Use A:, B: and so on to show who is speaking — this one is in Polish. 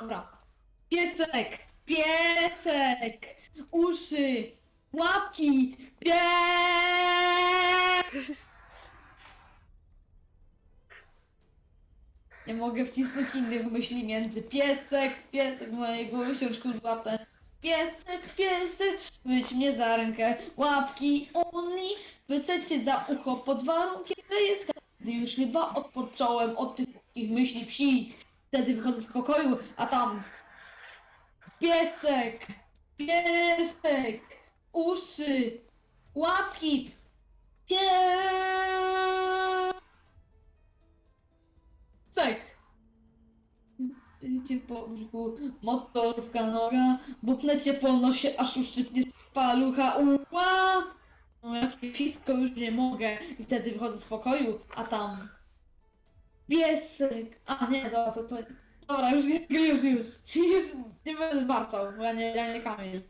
A: Dobra. Piesek, piesek, uszy, łapki, pies. Nie mogę wcisnąć innych myśli między piesek, piesek mojego wciąż ten Piesek, piesek, wyć mnie za rękę, łapki only, wysadźcie za ucho pod warunkiem, że jest gdy już chyba odpocząłem od tych myśli psich. Wtedy wychodzę z pokoju, a tam piesek, piesek, uszy, łapki, piesek. Idzie po brzuchu, motorówka noga, bupnecie po nosie, aż uszczypnie palucha, uła! No jakie fisko już nie mogę. I wtedy wychodzę z pokoju, a tam piesek. A nie, dobra, to, to... Dobra, już, już, już, już. Już nie będę warczał, bo ja nie, ja nie kamień.